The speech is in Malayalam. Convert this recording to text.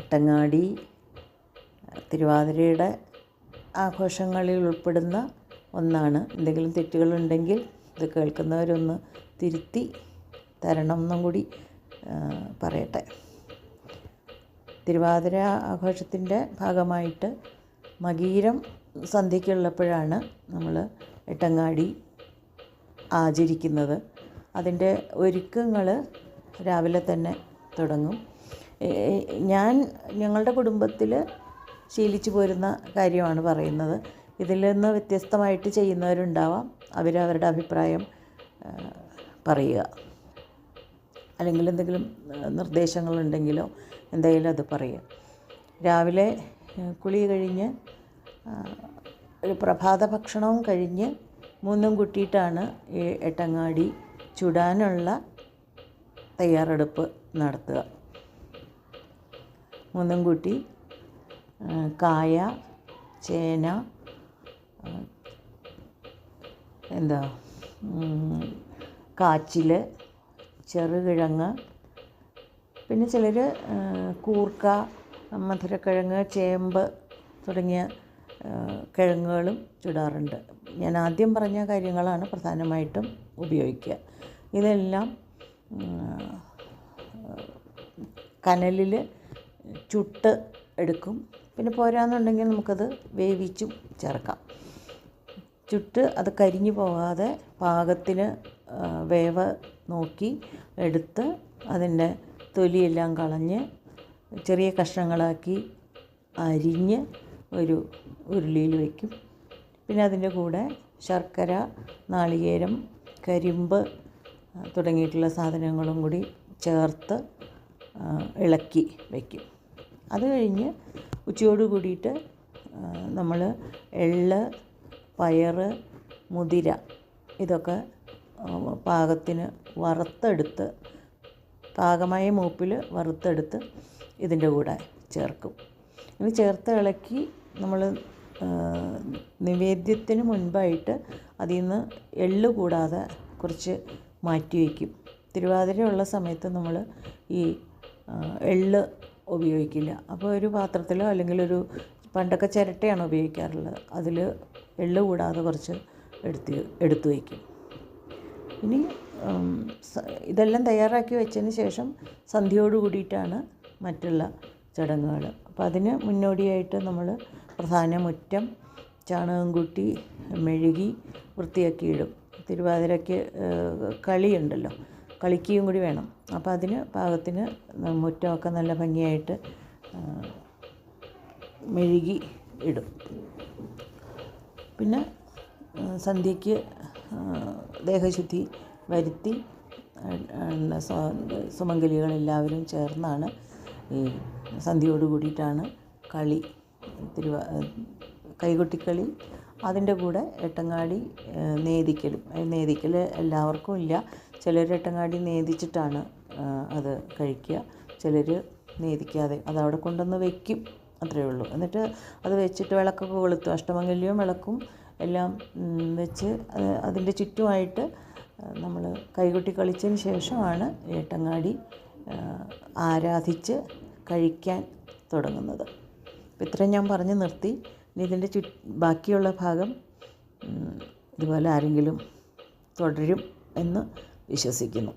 എട്ടങ്ങാടി തിരുവാതിരയുടെ ആഘോഷങ്ങളിൽ ഉൾപ്പെടുന്ന ഒന്നാണ്. എന്തെങ്കിലും തെറ്റുകളുണ്ടെങ്കിൽ ഇത് കേൾക്കുന്നവരൊന്ന് തിരുത്തി തരണം എന്നും കൂടി പറയട്ടെ. തിരുവാതിര ആഘോഷത്തിന്റെ ഭാഗമായിട്ട് മകീരം സന്ധ്യയ്ക്കുള്ളപ്പോഴാണ് നമ്മൾ എട്ടങ്ങാടി ആചരിക്കുന്നത്. അതിന്റെ ഒരുക്കങ്ങൾ രാവിലെ തന്നെ തുടങ്ങും. ഞാൻ ഞങ്ങളുടെ കുടുംബത്തിൽ ശീലിച്ചു പോരുന്ന കാര്യമാണ് പറയുന്നത്. ഇതിൽ നിന്ന് വ്യത്യസ്തമായിട്ട് ചെയ്യുന്നവരുണ്ടാവാം. അവർ അവരുടെ അഭിപ്രായം പറയുക. അല്ലെങ്കിൽ എന്തെങ്കിലും നിർദ്ദേശങ്ങളുണ്ടെങ്കിലോ എന്തായാലും അത് പറയുക. രാവിലെ കുളി കഴിഞ്ഞ് ഒരു പ്രഭാത ഭക്ഷണവും കഴിഞ്ഞ് മൂന്നും കൂട്ടിയിട്ടാണ് ഈ എട്ടങ്ങാടി ചുടാനുള്ള തയ്യാറെടുപ്പ് നടത്തുക. മൂന്നും കൂട്ടി കായ ചേന എന്താ കാച്ചിൽ ചെറുകിഴങ്ങ് പിന്നെ ചിലർ കൂർക്ക മധുരക്കിഴങ്ങ് ചേമ്പ് തുടങ്ങിയ കിഴങ്ങുകളും ചുടാറുണ്ട് ഞാൻ ആദ്യം പറഞ്ഞ കാര്യങ്ങളാണ് പ്രധാനമായിട്ടും ഉപയോഗിക്കുക. ഇതെല്ലാം കനലിൽ ചുട്ട് എടുക്കും. പിന്നെ പോരാന്നുണ്ടെങ്കിൽ നമുക്കത് വേവിച്ചും ചേർക്കാം. ചുട്ട് അത് കരിഞ്ഞു പോകാതെ പാകത്തിന് വേവ് നോക്കി എടുത്ത് അതിന്റെ തൊലിയെല്ലാം കളഞ്ഞ് ചെറിയ കഷ്ണങ്ങളാക്കി അരിഞ്ഞ് ഒരു ഉരുളിയിൽ വയ്ക്കും പിന്നെ അതിന്റെ കൂടെ ശർക്കര നാളികേരം കരിമ്പ് തുടങ്ങിയിട്ടുള്ള സാധനങ്ങളും കൂടി ചേർത്ത് ഇളക്കി വയ്ക്കും അത് കഴിഞ്ഞ് ഉച്ചയോട് കൂടിയിട്ട് നമ്മൾ എള്ള് പയർ മുതിര ഇതൊക്കെ പാകത്തിന് വറുത്തെടുത്ത് പാകമായ മൂപ്പിൽ വറുത്തെടുത്ത് ഇതിന്റെ കൂടെ ചേർക്കും. ഇത് ചേർത്ത് ഇളക്കി നമ്മൾ നിവേദ്യത്തിന് മുൻപായിട്ട് അതിൽ നിന്ന് എള്ള് കൂടാതെ കുറച്ച് മാറ്റി വയ്ക്കും. തിരുവാതിര ഉള്ള സമയത്ത് നമ്മൾ ഈ എള്ള് ഉപയോഗിക്കില്ല. അപ്പോൾ ഒരു പാത്രത്തിലോ അല്ലെങ്കിൽ ഒരു പണ്ടൊക്കെ ചിരട്ടയാണ് ഉപയോഗിക്കാറുള്ളത്. അതിൽ എള്ള് കൂടാതെ കുറച്ച് എടുത്ത് എടുത്തു വയ്ക്കും. ഇനി ഇതെല്ലാം തയ്യാറാക്കി വെച്ചതിന് ശേഷം സന്ധ്യയോട് കൂടിയിട്ടാണ് മറ്റുള്ള ചടങ്ങുകൾ. അപ്പോൾ അതിന് മുന്നോടിയായിട്ട് നമ്മൾ പ്രധാന മുറ്റം ചാണകം കൂട്ടി മെഴുകി വൃത്തിയാക്കി ഇടും. തിരുവാതിരയ്ക്ക് കളിയുണ്ടല്ലോ. കളിക്കുകയും കൂടി വേണം. അപ്പോൾ അതിന് പാകത്തിന് മുറ്റമൊക്കെ നല്ല ഭംഗിയായിട്ട് മെഴുകി ഇടും. പിന്നെ സന്ധ്യയ്ക്ക് ദേഹശുദ്ധി വരുത്തി സുമംഗലികളെല്ലാവരും ചേർന്നാണ് ഈ സന്ധ്യയോട് കൂടിയിട്ടാണ് കളി തിരുവാ കൈകൊട്ടിക്കളി അതിന്റെ കൂടെ എട്ടങ്ങാടി നേദിക്കലും. നേദിക്കൽ എല്ലാവർക്കും ഇല്ല. ചിലർ എട്ടങ്ങാടി നേദിച്ചിട്ടാണ് അത് കഴിക്കുക. ചിലർ നേദിക്കാതെ അതവിടെ കൊണ്ടുവന്ന് വയ്ക്കും അത്രയേ ഉള്ളൂ. എന്നിട്ട് അത് വെച്ചിട്ട് വിളക്കൊക്കെ കൊളുത്തും. അഷ്ടമംഗല്യവും വിളക്കും എല്ലാം വെച്ച് അതിന്റെ ചുറ്റുമായിട്ട് നമ്മൾ കൈകൊട്ടി കളിച്ചതിന് ശേഷമാണ് ഏട്ടങ്ങാടി ആരാധിച്ച് കഴിക്കാൻ തുടങ്ങുന്നത്. ഇത്രയും ഞാൻ പറഞ്ഞു നിർത്തി. ഇനി ഇതിന്റെ ചു ബാക്കിയുള്ള ഭാഗം ഇതുപോലെ ആരെങ്കിലും തുടരും എന്ന് വിശ്വസിക്കുന്നു.